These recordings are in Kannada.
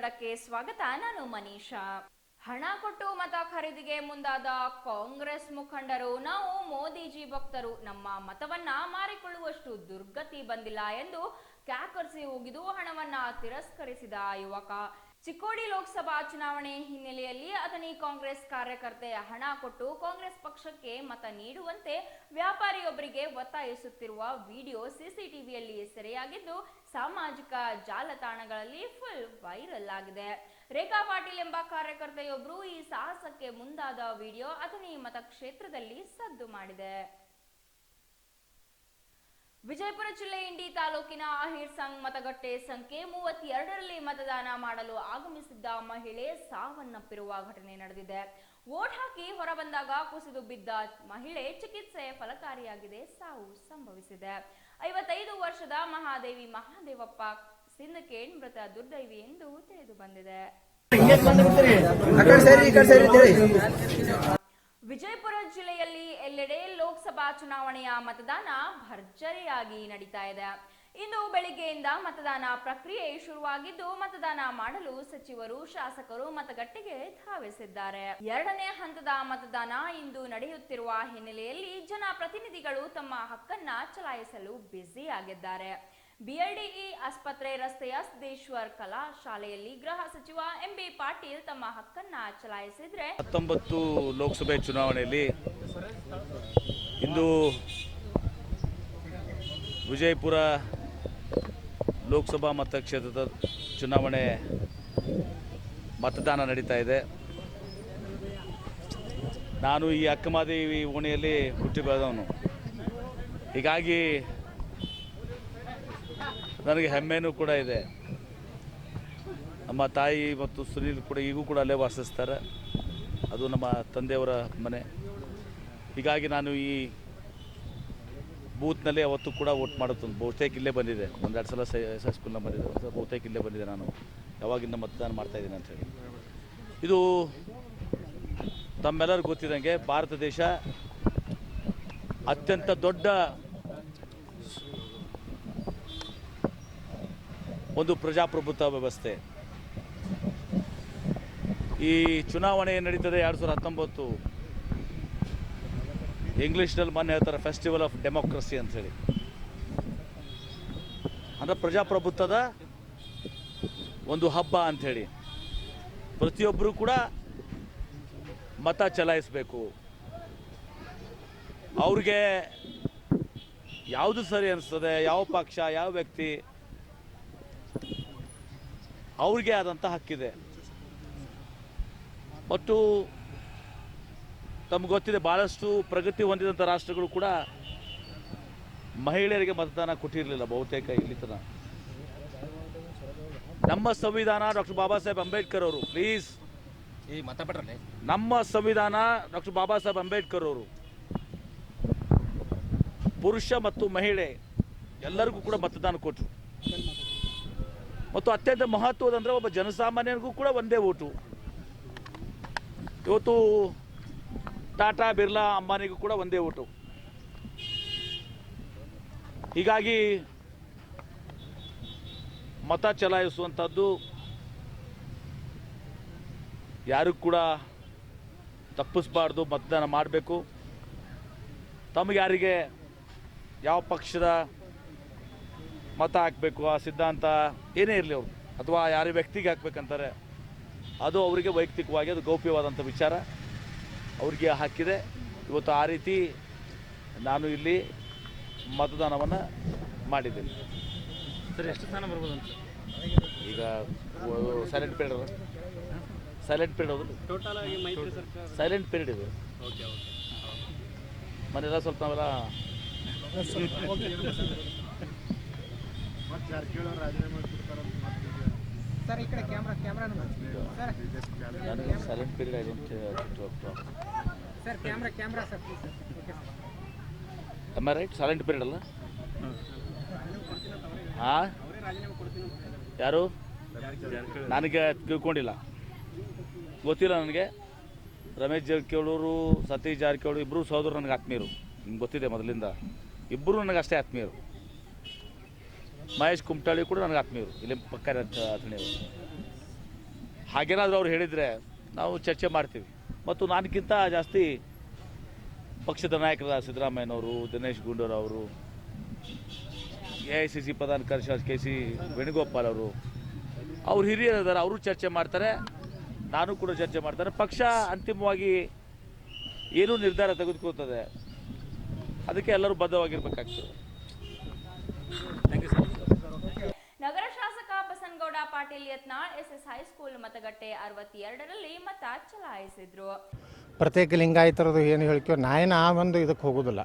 ಕನ್ನಡಕ್ಕೆ ಸ್ವಾಗತ, ನಾನು ಮನೀಷಾ. ಹಣ ಕೊಟ್ಟು ಮತ ಖರೀದಿಗೆ ಮುಂದಾದ ಕಾಂಗ್ರೆಸ್ ಮುಖಂಡರು, ನಾವು ಮೋದಿಜಿ ಭಕ್ತರು, ನಮ್ಮ ಮತವನ್ನ ಮಾರಿಕೊಳ್ಳುವಷ್ಟು ದುರ್ಗತಿ ಬಂದಿಲ್ಲ ಎಂದು ಕ್ಯಾಕರ್ಸಿ ಹೋಗಿದು ಹಣವನ್ನ ತಿರಸ್ಕರಿಸಿದ ಯುವಕ. ಚಿಕ್ಕೋಡಿ ಲೋಕಸಭಾ ಚುನಾವಣೆ ಹಿನ್ನೆಲೆಯಲ್ಲಿ ಅಥಣಿ ಕಾಂಗ್ರೆಸ್ ಕಾರ್ಯಕರ್ತೆಯ ಹಣ ಕೊಟ್ಟು ಕಾಂಗ್ರೆಸ್ ಪಕ್ಷಕ್ಕೆ ಮತ ನೀಡುವಂತೆ ವ್ಯಾಪಾರಿಯೊಬ್ಬರಿಗೆ ಒತ್ತಾಯಿಸುತ್ತಿರುವ ವಿಡಿಯೋ ಸಿಸಿಟಿವಿಯಲ್ಲಿ ಸೆರೆಯಾಗಿದ್ದು, ಸಾಮಾಜಿಕ ಜಾಲತಾಣಗಳಲ್ಲಿ ಫುಲ್ ವೈರಲ್ ಆಗಿದೆ. ರೇಖಾ ಪಾಟೀಲ್ ಎಂಬ ಕಾರ್ಯಕರ್ತೆಯೊಬ್ಬರು ಈ ಸಾಹಸಕ್ಕೆ ಮುಂದಾದ ವಿಡಿಯೋ ಅಥಣಿ ಮತಕ್ಷೇತ್ರದಲ್ಲಿ ಸದ್ದು ಮಾಡಿದೆ. ವಿಜಯಪುರ ಜಿಲ್ಲೆ ಇಂಡಿ ತಾಲೂಕಿನ ಅಹಿರ್ಸಂಗ್ ಮತಗಟ್ಟೆ ಸಂಖ್ಯೆ ಮೂವತ್ತೆರಡರಲ್ಲಿ ಮತದಾನ ಮಾಡಲು ಆಗಮಿಸಿದ್ದ ಮಹಿಳೆ ಸಾವನ್ನಪ್ಪಿರುವ ಘಟನೆ ನಡೆದಿದೆ. ಓಟ್ ಹಾಕಿ ಹೊರಬಂದಾಗ ಕುಸಿದು ಬಿದ್ದ ಮಹಿಳೆ ಚಿಕಿತ್ಸೆ ಫಲಕಾರಿಯಾಗಿದೆ, ಸಾವು ಸಂಭವಿಸಿದೆ. ಐವತ್ತೈದು ವರ್ಷದ ಮಹಾದೇವಿ ಮಹಾದೇವಪ್ಪ ಸಿಂದಕೇಣ್ ಮೃತ ದುರ್ದೈವಿ ಎಂದು ತಿಳಿದು ಬಂದಿದೆ. ವಿಜಯಪುರ ಜಿಲ್ಲೆಯಲ್ಲಿ ಎಲ್ಲೆಡೆ ಲೋಕಸಭಾ ಚುನಾವಣೆಯ ಮತದಾನ ಭರ್ಜರಿಯಾಗಿ ನಡೀತಾ ಇದೆ. ಇಂದು ಬೆಳಿಗ್ಗೆಯಿಂದ ಮತದಾನ ಪ್ರಕ್ರಿಯೆ ಶುರುವಾಗಿದ್ದು, ಮತದಾನ ಮಾಡಲು ಸಚಿವರು, ಶಾಸಕರು ಮತಗಟ್ಟೆಗೆ ಧಾವಿಸಿದ್ದಾರೆ. ಎರಡನೇ ಹಂತದ ಮತದಾನ ಇಂದು ನಡೆಯುತ್ತಿರುವ ಹಿನ್ನೆಲೆಯಲ್ಲಿ ಜನಪ್ರತಿನಿಧಿಗಳು ತಮ್ಮ ಹಕ್ಕನ್ನ ಚಲಾಯಿಸಲು ಬ್ಯುಸಿಯಾಗಿದ್ದಾರೆ. ಬಿಎಲ್ಡಿಇ ಆಸ್ಪತ್ರೆ ರಸ್ತೆಯ ಸಿದ್ದೇಶ್ವರ್ ಕಲಾ ಶಾಲೆಯಲ್ಲಿ ಗೃಹ ಸಚಿವ ಎಂಬಿ ಪಾಟೀಲ್ ತಮ್ಮ ಹಕ್ಕನ್ನ ಚಲಾಯಿಸಿದ್ರೆ ಹತ್ತೊಂಬತ್ತು ಲೋಕಸಭೆ ಚುನಾವಣೆಯಲ್ಲಿ ಇಂದು ವಿಜಯಪುರ ಲೋಕಸಭಾ ಮತಕ್ಷೇತ್ರದ ಚುನಾವಣೆ ಮತದಾನ ನಡೀತಾ ಇದೆ. ನಾನು ಈ ಅಕ್ಕಮಾದೇವಿ ಓಣಿಯಲ್ಲಿ ಹುಟ್ಟಿ ಬೆಳೆದವನು. ಹೀಗಾಗಿ ನನಗೆ ಹೆಮ್ಮೆನೂ ಕೂಡ ಇದೆ. ನಮ್ಮ ತಾಯಿ ಮತ್ತು ಸುನೀಲ್ ಕೂಡ ಈಗೂ ಕೂಡ ಅಲ್ಲೇ ವಾಸಿಸ್ತಾರೆ. ಅದು ನಮ್ಮ ತಂದೆಯವರ ಮನೆ. ಹೀಗಾಗಿ ನಾನು ಈ ಬೂತ್ನಲ್ಲಿ ಅವತ್ತು ಕೂಡ ವೋಟ್ ಮಾಡುತ್ತೆ ಬಹುತೇಕ ಇಲ್ಲೇ ಬಂದಿದೆ. ಒಂದೆರಡು ಸಲ ಸೈ ಎಸ್ ಎಸ್ ಸ್ಕೂಲ್ನ ಬಂದಿದೆ. ಒಂದು ಸಲ ಬಹುತೇಕ ಇಲ್ಲೇ ಬಂದಿದೆ ನಾನು. ಯಾವಾಗಿಂದ ಮತದಾನ ಮಾಡ್ತಾ ಇದ್ದೀನಿ ಅಂಥೇಳಿ ಇದು ತಮ್ಮೆಲ್ಲರಿಗೂ ಗೊತ್ತಿದ್ದಂಗೆ ಭಾರತ ದೇಶ ಅತ್ಯಂತ ದೊಡ್ಡ ಒಂದು ಪ್ರಜಾಪ್ರಭುತ್ವ ವ್ಯವಸ್ಥೆ. ಈ ಚುನಾವಣೆ ನಡೀತದೆ ಎರಡು ಸಾವಿರದ ಹತ್ತೊಂಬತ್ತು. ಇಂಗ್ಲೀಷ್ನಲ್ಲಿ ಮೊನ್ನೆ ಹೇಳ್ತಾರೆ ಫೆಸ್ಟಿವಲ್ ಆಫ್ ಡೆಮೋಕ್ರಸಿ ಅಂಥೇಳಿ ಅಂದರೆ ಪ್ರಜಾಪ್ರಭುತ್ವದ ಒಂದು ಹಬ್ಬ ಅಂಥೇಳಿ ಪ್ರತಿಯೊಬ್ಬರು ಕೂಡ ಮತ ಚಲಾಯಿಸಬೇಕು. ಅವ್ರಿಗೆ ಯಾವುದು ಸರಿ ಅನಿಸ್ತದೆ, ಯಾವ ಪಕ್ಷ, ಯಾವ ವ್ಯಕ್ತಿ ಅವ್ರಿಗೆ ಆದಂಥ ಹಕ್ಕಿದೆ. ಮತ್ತು ತಮ್ಗೆ ಗೊತ್ತಿದೆ ಭಾಳಷ್ಟು ಪ್ರಗತಿ ಹೊಂದಿದಂಥ ರಾಷ್ಟ್ರಗಳು ಕೂಡ ಮಹಿಳೆಯರಿಗೆ ಮತದಾನ ಕೊಟ್ಟಿರಲಿಲ್ಲ ಬಹುತೇಕ ಇಲ್ಲಿ ತನ. ನಮ್ಮ ಸಂವಿಧಾನ ಡಾಕ್ಟರ್ ಬಾಬಾ ಸಾಹೇಬ್ ಅಂಬೇಡ್ಕರ್ ಅವರು ಪ್ಲೀಸ್ ಈ ನಮ್ಮ ಸಂವಿಧಾನ ಡಾಕ್ಟರ್ ಬಾಬಾ ಸಾಹೇಬ್ ಅಂಬೇಡ್ಕರ್ ಅವರು ಪುರುಷ ಮತ್ತು ಮಹಿಳೆ ಎಲ್ಲರಿಗೂ ಕೂಡ ಮತದಾನ ಕೊಟ್ಟರು ಮತ್ತು ಅತ್ಯಂತ ಮಹತ್ವದಂದ್ರೆ ಒಬ್ಬ ಜನಸಾಮಾನ್ಯನಿಗೂ ಕೂಡ ಒಂದೇ ಓಟು. ಇವತ್ತು ಟಾಟಾ, ಬಿರ್ಲಾ, ಅಂಬಾನಿಗೂ ಕೂಡ ಒಂದೇ ಓಟು. ಹೀಗಾಗಿ ಮತ ಚಲಾಯಿಸುವಂಥದ್ದು ಯಾರು ಕೂಡ ತಪ್ಪಿಸ್ಬಾರ್ದು, ಮತದಾನ ಮಾಡಬೇಕು. ತಮಗೆ ಯಾರಿಗೆ, ಯಾವ ಪಕ್ಷದ ಮತ ಹಾಕಬೇಕು ಆ ಸಿದ್ಧಾಂತ ಏನೇ ಇರಲಿ ಅವರು ಅಥವಾ ಯಾರ ವ್ಯಕ್ತಿಗೆ ಹಾಕ್ಬೇಕಂತಾರೆ ಅದು ಅವರಿಗೆ ವೈಯಕ್ತಿಕವಾಗಿ ಅದು ಗೌಪ್ಯವಾದಂಥ ವಿಚಾರ. ಅವ್ರಿಗೆ ಹಾಕಿದೆ. ಇವತ್ತು ಆ ರೀತಿ ನಾನು ಇಲ್ಲಿ ಮತದಾನವನ್ನು ಮಾಡಿದ್ದೀನಿ. ಸರ್ ಎಷ್ಟು ಸ್ಥಾನ ಬರ್ಬೋದು ಅಂತ? ಈಗ ಸೈಲೆಂಟ್ ಪೀರಿಯಡ್ ಅದು ಸೈಲೆಂಟ್ ಪೀರಿಯಡ್ ಅದು ಟೋಟಲ್ ಆಗಿ ಮೈತ್ರಿ ಸರ್ಕಾರ. ಸೈಲೆಂಟ್ ಪೀರಿಯಡ್ ಇದು. ಓಕೆ ಓಕೆ ಮನೆಲ್ಲ ಸ್ವಲ್ಪ ನಾವೆಲ್ಲ ಸರ್ ಈ ಕಡೆ ಕ್ಯಾಮ್ರಾ ಕ್ಯಾಮ್ರಾ ಸರ್ ನನಗೆ silent period sir camera camera sir please okay right silent period ಅಲ್ಲ? ಹಾಂ? ಯಾರು? ನನಗೆ ತಿಳ್ಕೊಂಡಿಲ್ಲ. ಗೊತ್ತಿಲ್ಲ ನನಗೆ. ರಮೇಶ್ ಜಾರಕಿಹೊಳರು ಸತೀಶ್ ಜಾರಕಿಹೊಳಿ ಇಬ್ಬರು ಸಹೋದರು ನನಗೆ ಆತ್ಮೀಯರು. ನಿಮ್ಗೆ ಗೊತ್ತಿದೆ ಮೊದಲಿಂದ. ಇಬ್ಬರು ನನಗೆ ಅಷ್ಟೇ ಆತ್ಮೀಯರು. ಮಹೇಶ್ ಕುಮಟಳ್ಳಿ ಕೂಡ ನನಗೆ ಆತ್ಮೀಯರು. ಇಲ್ಲಿ ಪಕ್ಕ ಅಥಣಿಯವರು ಹಾಗೇನಾದರೂ ಅವ್ರು ಹೇಳಿದರೆ ನಾವು ಚರ್ಚೆ ಮಾಡ್ತೀವಿ. ಮತ್ತು ನನಗಿಂತ ಜಾಸ್ತಿ ಪಕ್ಷದ ನಾಯಕರಾದ ಸಿದ್ದರಾಮಯ್ಯನವರು, ದಿನೇಶ್ ಗುಂಡೂರಾವರು ಎ ಐ ಸಿ ಸಿ ಪ್ರಧಾನ ಕಾರ್ಯದರ್ಶಿ ಕೆ ಸಿ ವೇಣುಗೋಪಾಲ್ ಅವರು, ಅವ್ರು ಹಿರಿಯರಿದ್ದಾರೆ ಅವರು ಚರ್ಚೆ ಮಾಡ್ತಾರೆ, ನಾನು ಕೂಡ ಚರ್ಚೆ ಮಾಡ್ತಾರೆ. ಪಕ್ಷ ಅಂತಿಮವಾಗಿ ಏನೂ ನಿರ್ಧಾರ ತೆಗೆದುಕೊಳ್ತದೆ, ಅದಕ್ಕೆ ಎಲ್ಲರೂ ಬದ್ಧವಾಗಿರ್ಬೇಕಾಗ್ತದೆ ಥ್ಯಾಂಕ್ ಯು ಸರ್ ನಗರ ಶಾಸಕ Basanagouda Patil Yatnal SS high school ಮತಗಟ್ಟೆ ಅರವತ್ತೆರಡರಲ್ಲಿ ಮತ ಚಲಾಯಿಸಿದ್ರು. ಪ್ರತ್ಯೇಕ ಲಿಂಗಾಯತರದು ಏನು ಹೇಳ್ಕೋ ನಾ ಏನು ಆ ಒಂದು ಇದಕ್ಕೆ ಹೋಗೋದಿಲ್ಲ.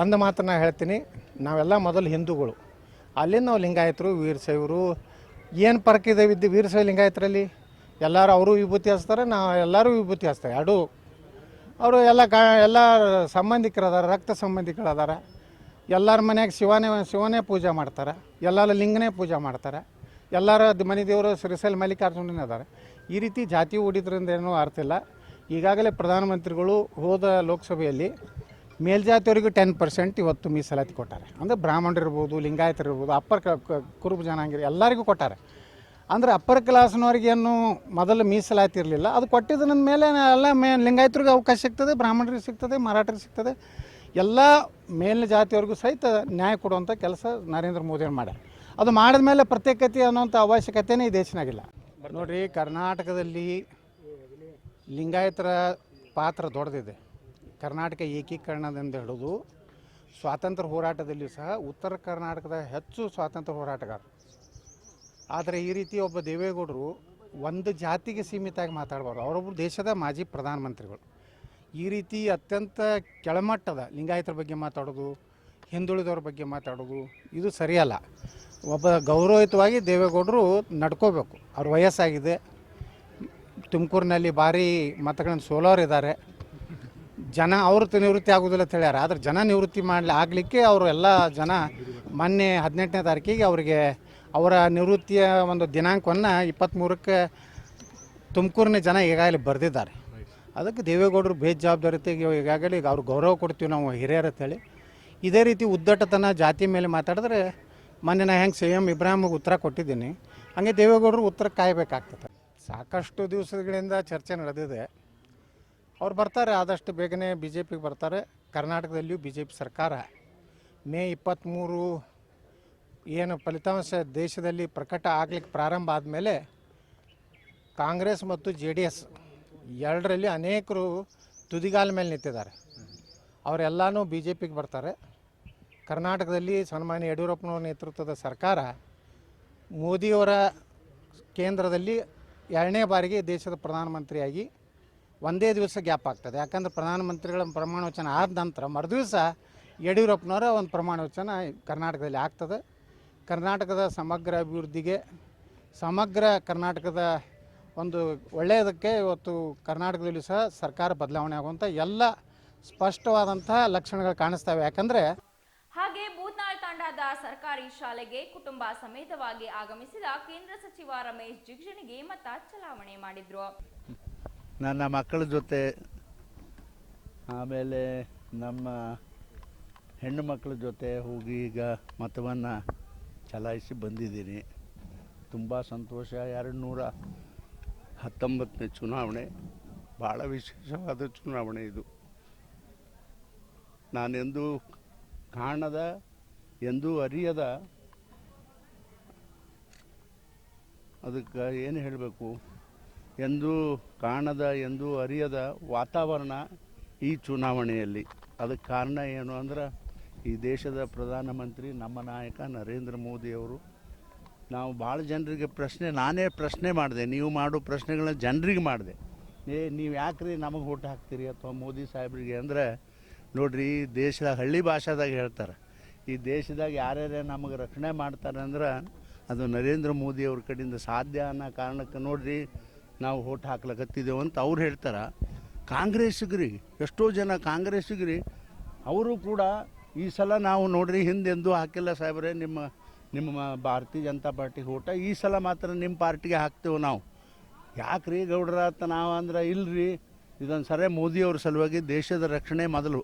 ಒಂದು ಮಾತ್ರ ನಾ ಹೇಳ್ತೀನಿ, ನಾವೆಲ್ಲ ಮೊದಲು ಹಿಂದೂಗಳು. ಅಲ್ಲಿಂದ ನಾವು ಲಿಂಗಾಯತರು, ವೀರಶೈವರು, ಏನು ಇದೆ ವಿದ್ಯೆ, ವೀರಶೈವ ಲಿಂಗಾಯತರಲ್ಲಿ? ಎಲ್ಲರೂ ಅವರು ವಿಭೂತಿ ಹಚ್ತಾರೆ, ನಾವು ಎಲ್ಲರೂ ವಿಭೂತಿ ಹಚ್ತಾರೆ ಎರಡು. ಅವರು ಎಲ್ಲ ಕಾ, ಎಲ್ಲ ಸಂಬಂಧಿಕರದಾರೆ, ರಕ್ತ ಸಂಬಂಧಿಕರದಾರೆ. ಎಲ್ಲರ ಮನೆಯಾಗ ಶಿವನೇ ಶಿವನೇ ಪೂಜೆ ಮಾಡ್ತಾರೆ, ಎಲ್ಲರ ಲಿಂಗನೇ ಪೂಜೆ ಮಾಡ್ತಾರೆ. ಎಲ್ಲರ ಮನೆ ದೇವರು ಶ್ರೀಶೈಲ ಮಲ್ಲಿಕಾರ್ಜುನನೇ ಅದಾರೆ ಈ ರೀತಿ ಜಾತಿ ಹೂಡಿದ್ರಿಂದ ಏನೂ ಅರ್ಥ ಇಲ್ಲ. ಈಗಾಗಲೇ ಪ್ರಧಾನಮಂತ್ರಿಗಳು ಹೋದ ಲೋಕಸಭೆಯಲ್ಲಿ ಮೇಲ್ಜಾತಿಯವರಿಗೂ ಟೆನ್ ಪರ್ಸೆಂಟ್ ಇವತ್ತು ಮೀಸಲಾತಿ ಕೊಟ್ಟಾರೆ. ಅಂದರೆ ಬ್ರಾಹ್ಮಣರು ಇರ್ಬೋದು, ಲಿಂಗಾಯತರು ಇರ್ಬೋದು, ಅಪ್ಪರ್ ಕುರುಬ ಜನಾಂಗಿರಿ ಎಲ್ಲರಿಗೂ ಕೊಟ್ಟಾರೆ. ಅಂದರೆ ಅಪ್ಪರ್ ಕ್ಲಾಸ್ನವ್ರಿಗೇನು ಮೊದಲು ಮೀಸಲಾತಿ ಇರಲಿಲ್ಲ. ಅದು ಕೊಟ್ಟಿದ್ದ ಮೇಲೆ ಎಲ್ಲ ಮೇ, ಲಿಂಗಾಯತರಿಗೂ ಅವಕಾಶ ಸಿಗ್ತದೆ, ಬ್ರಾಹ್ಮಣರಿಗೆ ಸಿಗ್ತದೆ, ಮರಾಠರಿಗೆ ಸಿಗ್ತದೆ. ಎಲ್ಲ ಮೇಲಿನ ಜಾತಿಯವ್ರಿಗೂ ಸಹಿತ ನ್ಯಾಯ ಕೊಡುವಂಥ ಕೆಲಸ ನರೇಂದ್ರ ಮೋದಿಯವ್ರು ಮಾಡ್ಯಾರ. ಅದು ಮಾಡಿದ ಮೇಲೆ ಪ್ರತ್ಯೇಕತೆ ಅನ್ನೋಂಥ ಅವಶ್ಯಕತೆನೇ ಈ ದೇಶನಾಗಿಲ್ಲ ನೋಡಿರಿ, ಕರ್ನಾಟಕದಲ್ಲಿ ಲಿಂಗಾಯತರ ಪಾತ್ರ ದೊಡ್ಡದಿದೆ. ಕರ್ನಾಟಕ ಏಕೀಕರಣದಿಂದ ಹಿಡಿದು ಸ್ವಾತಂತ್ರ್ಯ ಹೋರಾಟದಲ್ಲಿಯೂ ಸಹ ಉತ್ತರ ಕರ್ನಾಟಕದ ಹೆಚ್ಚು ಸ್ವಾತಂತ್ರ್ಯ ಹೋರಾಟಗಾರರು ಆದರೆ ಈ ರೀತಿ ಒಬ್ಬ ದೇವೇಗೌಡರು ಒಂದು ಜಾತಿಗೆ ಸೀಮಿತ ಆಗಿ ಮಾತಾಡಬಾರ್ದು. ಅವರೊಬ್ಬರು ದೇಶದ ಮಾಜಿ ಪ್ರಧಾನಮಂತ್ರಿಗಳು. ಈ ರೀತಿ ಅತ್ಯಂತ ಕೆಳಮಟ್ಟದ ಲಿಂಗಾಯತರ ಬಗ್ಗೆ ಮಾತಾಡೋದು, ಹಿಂದುಳಿದವ್ರ ಬಗ್ಗೆ ಮಾತಾಡೋದು, ಇದು ಸರಿಯಲ್ಲ. ಒಬ್ಬ ಗೌರವಯುತವಾಗಿ ದೇವೇಗೌಡರು ನಡ್ಕೋಬೇಕು. ಅವ್ರ ವಯಸ್ಸಾಗಿದೆ. ತುಮಕೂರಿನಲ್ಲಿ ಭಾರಿ ಮತಗಳನ್ನು ಸೋಲೋರಿದ್ದಾರೆ ಜನ ಅವರು ತ- ನಿವೃತ್ತಿ ಆಗೋದಿಲ್ಲ ಅಂತ ಹೇಳ್ಯಾರ. ಆದ್ರೆ ಜನ ನಿವೃತ್ತಿ ಮಾಡಲಿ, ಆಗಲಿಕ್ಕೆ ಅವರು ಎಲ್ಲ ಜನ ಮೊನ್ನೆ ಹದಿನೆಂಟನೇ ತಾರೀಕಿಗೆ ಅವರಿಗೆ ಅವರ ನಿವೃತ್ತಿಯ ಒಂದು ದಿನಾಂಕವನ್ನು ಇಪ್ಪತ್ತ್ಮೂರಕ್ಕೆ ತುಮಕೂರಿನ ಜನ ಈಗಾಗಲೇ ಬರೆದಿದ್ದಾರೆ. ಅದಕ್ಕೆ ದೇವೇಗೌಡರು ಬೇಜವಾಬ್ದಾರಿತೆಗೆ ಈಗಾಗಲೇ ಈಗ ಅವ್ರಿಗೆ ಗೌರವ ಕೊಡ್ತೀವಿ ನಾವು ಹಿರಿಯರು ಅಂತೇಳಿ ಇದೇ ರೀತಿ ಉದ್ದಟತನ ಜಾತಿ ಮೇಲೆ ಮಾತಾಡಿದ್ರೆ ಮೊನ್ನೆ ನಾ ಹೆಂಗೆ ಸಿ ಎಂ ಇಬ್ರಾಹಿಮ್ಗೆ ಉತ್ತರ ಕೊಟ್ಟಿದ್ದೀನಿ. ಹಂಗೆ ದೇವೇಗೌಡರು ಉತ್ತರ ಕಾಯಬೇಕಾಗ್ತದೆ. ಸಾಕಷ್ಟು ದಿವಸಗಳಿಂದ ಚರ್ಚೆ ನಡೆದಿದೆ. ಅವ್ರು ಬರ್ತಾರೆ, ಆದಷ್ಟು ಬೇಗನೆ ಬಿ ಜೆ ಪಿಗೆ ಬರ್ತಾರೆ. ಕರ್ನಾಟಕದಲ್ಲಿಯೂ ಬಿ ಜೆ ಪಿ ಸರ್ಕಾರ. ಮೇ ಇಪ್ಪತ್ತ್ಮೂರು ಏನು ಫಲಿತಾಂಶ ದೇಶದಲ್ಲಿ ಪ್ರಕಟ ಆಗಲಿಕ್ಕೆ ಪ್ರಾರಂಭ ಆದಮೇಲೆ ಕಾಂಗ್ರೆಸ್ ಮತ್ತು ಜೆ ಡಿ ಎಸ್ ಎರಡರಲ್ಲಿ ಅನೇಕರು ತುದಿಗಾಲ ಮೇಲೆ ನಿಂತಿದ್ದಾರೆ. ಅವರೆಲ್ಲನೂ ಬಿ ಜೆ ಪಿಗೆ ಬರ್ತಾರೆ. ಕರ್ನಾಟಕದಲ್ಲಿ ಸನ್ಮಾನ್ಯ ಯಡಿಯೂರಪ್ಪನವ್ರ ನೇತೃತ್ವದ ಸರ್ಕಾರ ಮೋದಿಯವರ ಕೇಂದ್ರದಲ್ಲಿ ಎರಡನೇ ಬಾರಿಗೆ ದೇಶದ ಪ್ರಧಾನಮಂತ್ರಿಯಾಗಿ ಒಂದೇ ದಿವಸ ಗ್ಯಾಪ್ ಆಗ್ತದೆ. ಯಾಕಂದ್ರೆ ಪ್ರಧಾನಮಂತ್ರಿಗಳ ಪ್ರಮಾಣ ವಚನ ಆದ ನಂತರ ಮರುದಿವಸ ಯಡಿಯೂರಪ್ಪನವರ ಒಂದು ಪ್ರಮಾಣ ವಚನ ಕರ್ನಾಟಕದಲ್ಲಿ ಆಗ್ತದೆ. ಕರ್ನಾಟಕದ ಸಮಗ್ರ ಅಭಿವೃದ್ಧಿಗೆ, ಸಮಗ್ರ ಕರ್ನಾಟಕದ ಒಂದು ಒಳ್ಳೆಯದಕ್ಕೆ ಇವತ್ತು ಕರ್ನಾಟಕದಲ್ಲಿ ಸಹ ಸರ್ಕಾರ ಬದಲಾವಣೆ ಆಗುವಂಥ ಎಲ್ಲ ಸ್ಪಷ್ಟವಾದಂಥ ಲಕ್ಷಣಗಳು ಕಾಣಿಸ್ತವೆ. ಯಾಕಂದರೆ ಸರ್ಕಾರಿ ಶಾಲೆಗೆ ಕುಟುಂಬ ಸಮೇತವಾಗಿ ಆಗಮಿಸಿದ ಕೇಂದ್ರ ಸಚಿವ ರಮೇಶ್ ಜಿಗಜಿಣಿಗೆ ಮತ ಚಲಾವಣೆ ಮಾಡಿದ್ರು. ನನ್ನ ಮಕ್ಕಳ ಜೊತೆ, ಆಮೇಲೆ ನಮ್ಮ ಹೆಣ್ಣು ಮಕ್ಕಳ ಜೊತೆ ಹೋಗಿ ಈಗ ಮತವನ್ನು ಚಲಾಯಿಸಿ ಬಂದಿದ್ದೀನಿ. ತುಂಬ ಸಂತೋಷ. ಎರಡು ನೂರ ಹತ್ತೊಂಬತ್ತನೇ ಚುನಾವಣೆ ಭಾಳ ವಿಶೇಷವಾದ ಚುನಾವಣೆ ಇದು. ನಾನೆಂದು ಕಾಣದ ಎಂದೂ ಅರಿಯದ ಅದಕ್ಕೆ ಏನು ಹೇಳಬೇಕು? ಎಂದೂ ಕಾಣದ, ಎಂದೂ ಅರಿಯದ ವಾತಾವರಣ ಈ ಚುನಾವಣೆಯಲ್ಲಿ. ಅದಕ್ಕೆ ಕಾರಣ ಏನು ಅಂದ್ರೆ, ಈ ದೇಶದ ಪ್ರಧಾನಮಂತ್ರಿ ನಮ್ಮ ನಾಯಕ ನರೇಂದ್ರ ಮೋದಿಯವರು ನಾವು ಭಾಳ ಜನರಿಗೆ ಪ್ರಶ್ನೆ, ನಾನೇ ಪ್ರಶ್ನೆ ಮಾಡಿದೆ. ನೀವು ಮಾಡೋ ಪ್ರಶ್ನೆಗಳನ್ನ ಜನರಿಗೆ ಮಾಡಿದೆ. ಏ, ನೀವು ಯಾಕ್ರಿ ನಮಗೆ ಓಟ್ ಹಾಕ್ತೀರಿ? ಅಥವಾ ಮೋದಿ ಸಾಹೇಬ್ರಿಗೆ ಅಂದರೆ, ನೋಡಿರಿ, ದೇಶದ ಹಳ್ಳಿ ಭಾಷಾದಾಗ ಹೇಳ್ತಾರೆ. ಈ ದೇಶದಾಗ ಯಾರ್ಯಾರೇ ನಮಗೆ ರಕ್ಷಣೆ ಮಾಡ್ತಾರೆ ಅಂದ್ರೆ ಅದು ನರೇಂದ್ರ ಮೋದಿ ಅವ್ರ ಕಡೆಯಿಂದ ಸಾಧ್ಯ ಅನ್ನೋ ಕಾರಣಕ್ಕೆ ನೋಡ್ರಿ ನಾವು ಓಟ್ ಹಾಕ್ಲಕತ್ತಿದ್ದೇವೆ ಅಂತ ಅವ್ರು ಹೇಳ್ತಾರೆ. ಕಾಂಗ್ರೆಸ್ಸಿಗ್ರಿ ಎಷ್ಟೋ ಜನ ಕಾಂಗ್ರೆಸ್ಸಿಗ್ರಿ ಅವರು ಕೂಡ ಈ ಸಲ ನಾವು ನೋಡ್ರಿ ಹಿಂದೆಂದೂ ಹಾಕಿಲ್ಲ ಸಾಹೇಬ್ರೆ, ನಿಮ್ಮ ನಿಮ್ಮ ಭಾರತೀಯ ಜನತಾ ಪಾರ್ಟಿಗೆ ಓಟ ಈ ಸಲ ಮಾತ್ರ ನಿಮ್ಮ ಪಾರ್ಟಿಗೆ ಹಾಕ್ತೇವೆ ನಾವು. ಯಾಕ್ರಿ ಗೌಡ್ರ ಅಂತ ನಾವು ಅಂದ್ರೆ ಇಲ್ರಿ ಇದೊಂದು ಸರಿ ಮೋದಿಯವ್ರ ಸಲುವಾಗಿ ದೇಶದ ರಕ್ಷಣೆ ಮೊದಲು.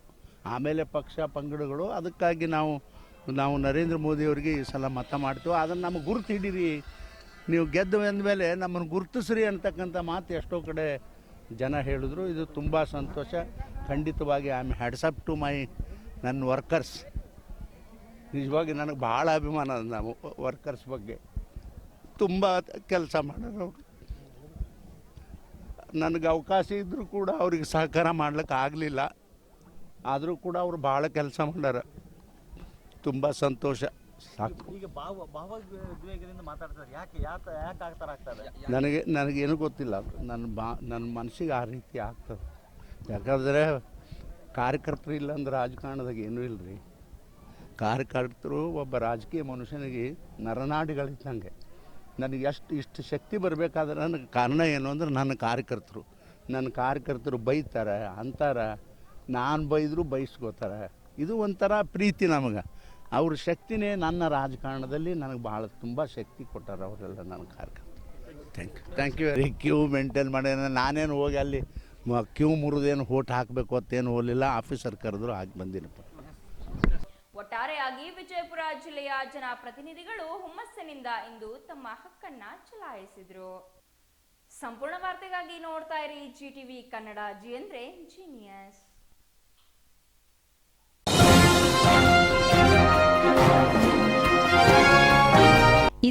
ಆಮೇಲೆ ಪಕ್ಷ ಪಂಗಡಗಳು, ಅದಕ್ಕಾಗಿ ನಾವು ನಾವು ನರೇಂದ್ರ ಮೋದಿಯವರಿಗೆ ಈ ಸಲ ಮತ ಮಾಡ್ತೀವಿ. ಅದನ್ನು ನಮಗೆ ಗುರುತು ಹಿಡೀರಿ. ನೀವು ಗೆದ್ದು ಮೇಲೆ ನಮ್ಮನ್ನು ಗುರುತಿಸ್ರಿ ಅಂತಕ್ಕಂಥ ಮಾತು ಎಷ್ಟೋ ಕಡೆ ಜನ ಹೇಳಿದ್ರು. ಇದು ತುಂಬ ಸಂತೋಷ. ಖಂಡಿತವಾಗಿ I am hats off to my ನನ್ನ ವರ್ಕರ್ಸ್ ನಿಜವಾಗಿ ನನಗೆ ಭಾಳ ಅಭಿಮಾನ ನಾವು ವರ್ಕರ್ಸ್ ಬಗ್ಗೆ. ತುಂಬ ಕೆಲಸ ಮಾಡೋರು ನನಗೆ ಅವಕಾಶ ಇದ್ದರೂ ಕೂಡ ಅವ್ರಿಗೆ ಸಹಕಾರ ಮಾಡ್ಲಿಕ್ಕೆ ಆಗಲಿಲ್ಲ. ಆದರೂ ಕೂಡ ಅವರು ಭಾಳ ಕೆಲಸ ಮಾಡ್ಯಾರ. ತುಂಬ ಸಂತೋಷ. ಸಾಕು. ಈಗ ಭಾವ ಭಾವೋದ್ವೇಗದಿಂದ ಮಾತಾಡ್ತಾರೆ. ಯಾಕೆ ಯಾಕೆ ಯಾಕೆ ಆಗ್ತಾರೆ ಆಗ್ತದೆ ನನಗೆ ನನಗೇನು ಗೊತ್ತಿಲ್ಲ. ನನ್ನ ಬಾ ನನ್ನ ಮನಸ್ಸಿಗೆ ಆ ರೀತಿ ಆಗ್ತದೆ. ಯಾಕಂದರೆ ಕಾರ್ಯಕರ್ತರು ಇಲ್ಲ ಅಂದ್ರೆ ರಾಜಕಾರಣದಾಗ ಏನೂ ಇಲ್ಲ ರೀ ಕಾರ್ಯಕರ್ತರು ಒಬ್ಬ ರಾಜಕೀಯ ಮನುಷ್ಯನಿಗೆ ನರನಾಡಿಗಳಿದ್ದಂಗೆ. ನನಗೆ ಎಷ್ಟು ಇಷ್ಟು ಶಕ್ತಿ ಬರಬೇಕಾದ್ರೆ ನನಗೆ ಕಾರಣ ಏನು ಅಂದ್ರೆ ನನ್ನ ಕಾರ್ಯಕರ್ತರು. ನನ್ನ ಕಾರ್ಯಕರ್ತರು ಬೈತಾರೆ ಅಂತಾರೆ. ನಾನು ಬೈದರೂ ಬೈಸ್ಕೋತಾರೆ. ಇದು ಒಂಥರ ಪ್ರೀತಿ ನಮಗೆ. ಅವ್ರ ಶಕ್ತಿನೇ ನನ್ನ ರಾಜಕಾರಣದಲ್ಲಿ ನನಗೆ ಭಾಳ ತುಂಬ ಶಕ್ತಿ ಕೊಟ್ಟಾರ ಅವರೆಲ್ಲ ನನ್ನ ಕಾರ್ಯಕ್ರಮ thank you thank you very queue maintain ಮಾಡಿ ನಾನೇನು ಹೋಗಿ ಅಲ್ಲಿ ಕ್ಯೂ ಮುರಿದೇನು ಓಟ್ ಹಾಕಬೇಕು ಅಂತೇನು ಹೋಗಲಿಲ್ಲ ಆಫೀಸರ್ ಕರೆದ್ರು ಹಾಕಿ ಬಂದಿನಪ್ಪ. ಒಟ್ಟಾರೆಯಾಗಿ ವಿಜಯಪುರ ಜಿಲ್ಲೆಯ ಜನಪ್ರತಿನಿಧಿಗಳು ಹುಮ್ಮಸ್ಸಿನಿಂದ ಇಂದು ತಮ್ಮ ಹಕ್ಕನ್ನ ಚಲಾಯಿಸಿದ್ರು. ಸಂಪೂರ್ಣ ವಾರ್ತೆಗಾಗಿ ನೋಡ್ತಾ ಇರಿ ಜಿ ಟಿವಿ ಕನ್ನಡ ಜಿ ಅಂದ್ರೆ ಜೀನಿಯಸ್